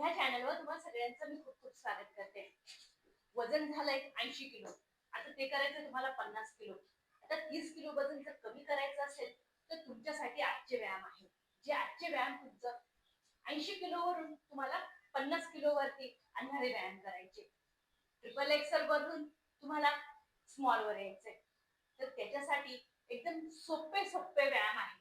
ह्या चॅनलवर तुम्हाला सगळ्यांचं मी खूप खूप स्वागत करते. वजन झालंय ऐंशी किलो. आता ते करायचं तुम्हाला पन्नास किलो. आता तीस किलो वजन जर कमी करायचं असेल तर तुमच्यासाठी आजचे व्यायाम आहे. जे आजचे व्यायाम तुमचं ऐंशी किलोवरून तुम्हाला पन्नास किलो वरती आणणारे व्यायाम करायचे. ट्रिपल एक्सल वरून तुम्हाला स्मॉल वर यायचंय. तर त्याच्यासाठी एकदम सोपे सोपे व्यायाम आहे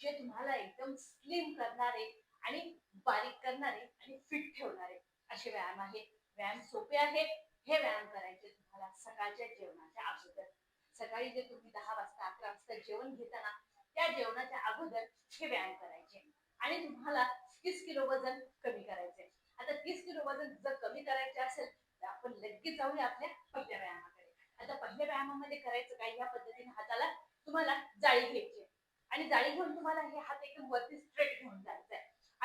जे तुम्हाला एकदम स्लिम करणारे आणि बारीक करणारे आणि फिट ठेवणारे असे व्यायाम आहेत. व्यायाम सोपे आहेत. हे व्यायाम करायचे तुम्हाला सकाळच्या जेवणाच्या अगोदर. सकाळी जे तुम्ही दहा वाजता अकरा वाजता जेवण घेताना त्या जेवणाच्या अगोदर हे व्यायाम करायचे. आणि तुम्हाला तीस किलो वजन कमी करायचे. आता तीस किलो वजन जर कमी करायचे असेल तर आपण लगेच जाऊया आपल्या पहिल्या व्यायामाकडे. आता पहिल्या व्यायामामध्ये करायचं काय? या पद्धतीने हाताला तुम्हाला जाळी घ्यायची आणि जाळी घेऊन तुम्हाला हे हात एकदम वरती स्ट्रेट घेऊन जायचा.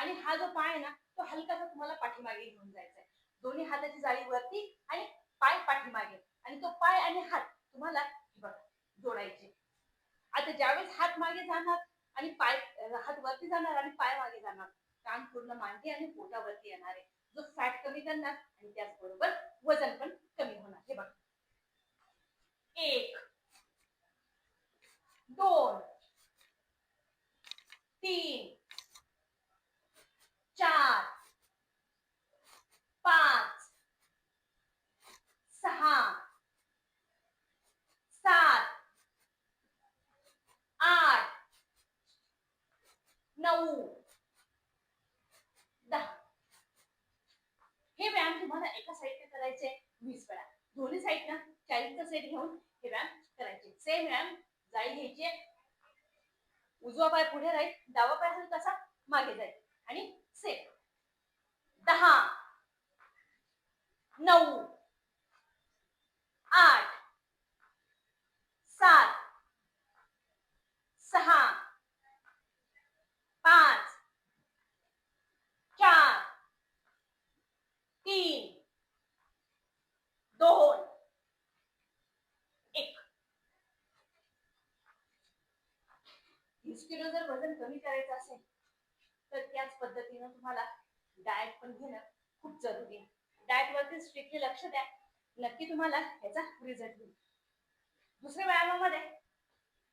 आणि हा जो पाय आहे ना तो हलकासा तुम्हाला पाठीमागे घेऊन जायचा आहे दोन्ही हाताची जाळी वरती आणि पाय पाठीमागे. आणि तो पाय आणि हात तुम्हाला बघा जोडायचे. आता ज्यावेळेस हात मागे जाणार आणि पाय हात वरती जाणार आणि पाय मागे जाणार कान पूर्ण मांडी आणि पोटावरती येणार आहे. जो फॅट कमी करणार आणि त्याचबरोबर वजन पण कमी होणार. हे बघा. एक दोन तीन चार पाच सहा सात आठ नऊ दहा हे व्यायाम तुम्हाला एका साईडने करायचे वीस वेळा. दोन्ही साईडनं चाळीसचा सेट घेऊन हे व्यायाम करायचे. सेम व्यायाम जाळी घ्यायचे उजवा पाय पुढे राहील डावा पाय असेल तसा मागे जाईल. आणि सेम दहा. नऊ. आठ. सात. सहा पाच चार तीन दोन एक वीस किलो जर वजन कमी करायचं असेल तर त्याच पद्धतीनं तुम्हाला डाएट पण घेणं खूप जरुरी आहे. डाएट वरती स्ट्रिक्टली लक्ष द्या. नक्की तुम्हाला ह्याचा रिझल्ट होईल दुसऱ्या व्यायामामध्ये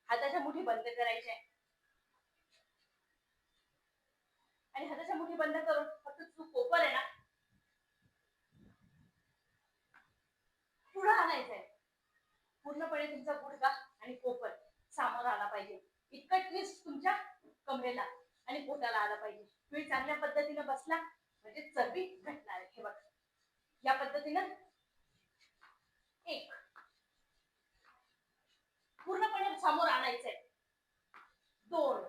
हाताच्या मुठी बंद करायच्या आणि हाताच्या मुठी बंद करून फक्त जो कोपर आहे ना पुढं आणायचंय पूर्णपणे तुमचा गुडघा आणि कोपर सामोर आला पाहिजे इतका ट्विस्ट तुमच्या जमलेला आणि पोटाला आला पाहिजे. तुम्ही चांगल्या पद्धतीने बसला म्हणजे चरबी घटणार आहे. हे बघा. या पद्धतीनं एक. पूर्णपणे समोर आणायचंय. दोन.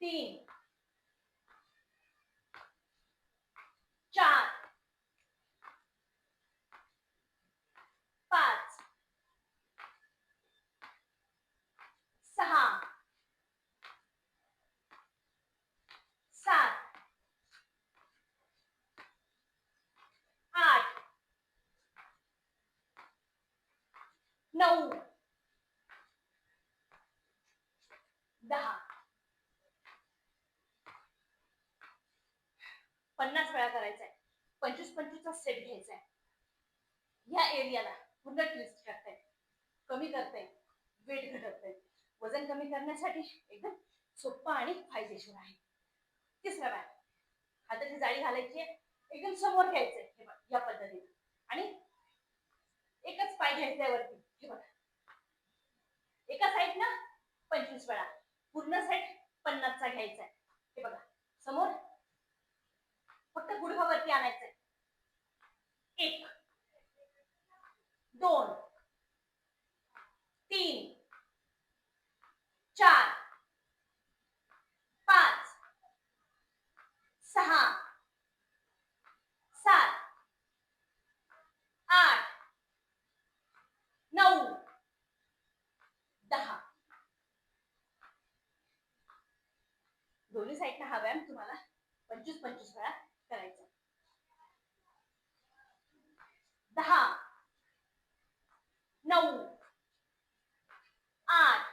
तीन चार पाच सहा सात आठ नऊ. दहा. पन्नास वेळा करायचा आहे पंचवीस पंचवीसचा सेट घ्यायचा आहे या एरियाला पूर्ण ट्विस्ट करताय. कमी करताय. वेट घटवताय. वजन कमी करण्यासाठी एकदम सोपा आणि फायदेशीर आहे. तिसरा व्यायाम हाताची जाळी घालायची एकदम समोर घ्यायचंय. हे या पद्धतीने. आणि एकच पाय घ्यायचा वरती. एका साईडनं पंचवीस वेळा. पूर्ण साईड पन्नासचा घ्यायचा आहे. हे बघा. समोर फक्त गुडघावरती आणायचंय. एक दोन दोन्ही साईडला हा व्यायाम तुम्हाला पंचवीस पंचवीस वेळा करायचा. दहा नऊ आठ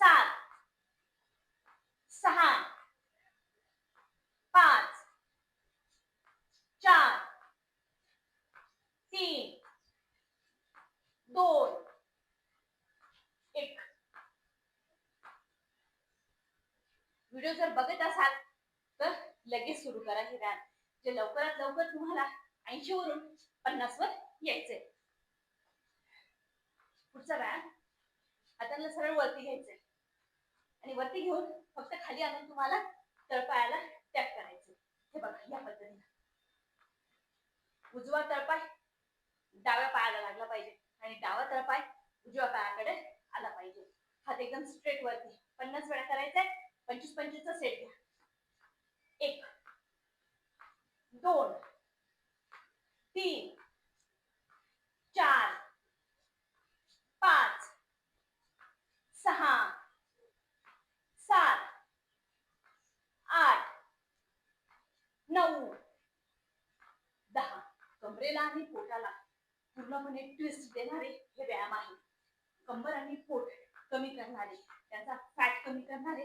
सात सहा पाच चार तीन दोन व्हिडिओ जर बघत असाल तर लगेच सुरू करा हे व्यायाम जे लवकरात लवकर तुम्हाला ऐंशी वरून पन्नास वर यायचंय. पुढचा व्यायाम हाताला सरळ वरती घ्यायचंय. आणि वरती घेऊन फक्त खाली आणून तुम्हाला तळपायाला टॅप करायचं हे बघा या पद्धतीने. उजवा तळपाय डाव्या पायाला लागला पाहिजे. आणि डावा तळपाय उजव्या पायाकडे आला पाहिजे. हात एकदम स्ट्रेट वरती. पन्नास वेळा करायचंय. पंचवीस पंचवीसचा सेट घ्या. एक दोन तीन चार पाच सहा सात आठ नऊ दहा. कमरेला आणि पोटाला पूर्णपणे ट्विस्ट देणारे हे व्यायाम आहे. कंबर आणि पोट कमी करणारे त्याचा फॅट कमी करणारे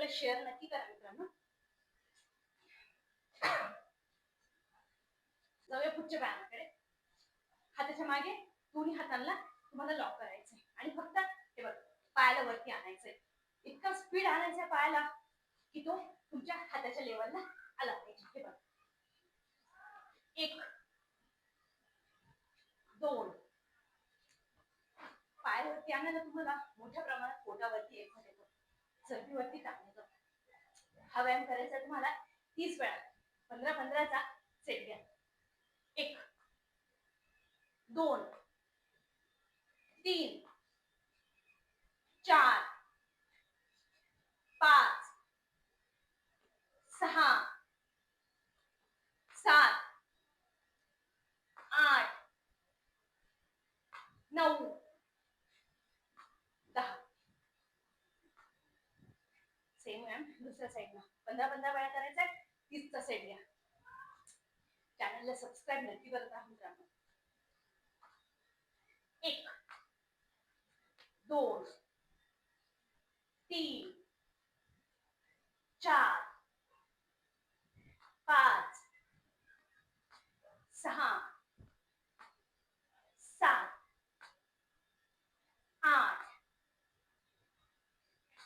शेअर नक्की करा मित्रांनो. जाऊया पुढच्या व्यायामाकडे हाताच्या मागे दोन्ही हातांना तुम्हाला लॉक करायचंय. आणि फक्त हे बघ पायाला वरती आणायचंय. इतका स्पीड आणायचा पायाला की तो तुमच्या हाताच्या लेवलला आला पाहिजे. हे बघ. एक दोन. पायावरती आणायला तुम्हाला मोठ्या प्रमाणात पोटावरती एक चरबीवरती टाकणे हा व्यायाम करायचा तुम्हाला तीस वेळा. पंधरा पंधराचा सेट घ्या. एक दोन तीन चार पाच सहा सात आठ नऊ दहा सेम मॅम दुसऱ्या साईडला पंधरा पंधरा वेळा करायचा आहे तीसचा सेट घ्या. चॅनलला सबस्क्राईब नक्की करत राहा मित्रांनो. एक दोन तीन चार पाच सहा सात आठ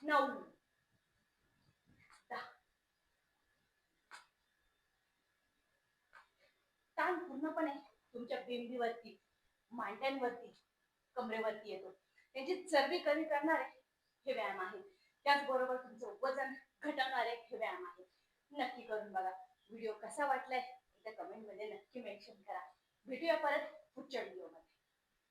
नऊ दहा ताण पूर्णपणे तुमच्या बिंबीवरती मांड्यांवरती कमरेवरती येतो. त्यांची चरबी कमी करणारे हे व्यायाम आहे त्याचबरोबर तुमचं वजन घटवणारे हे व्यायाम आहे नक्की करून बघा. व्हिडिओ कसा वाटलाय? एकदा कमेंटमध्ये नक्की मेन्शन करा. भेटूया परत पुढच्या व्हिडिओमध्ये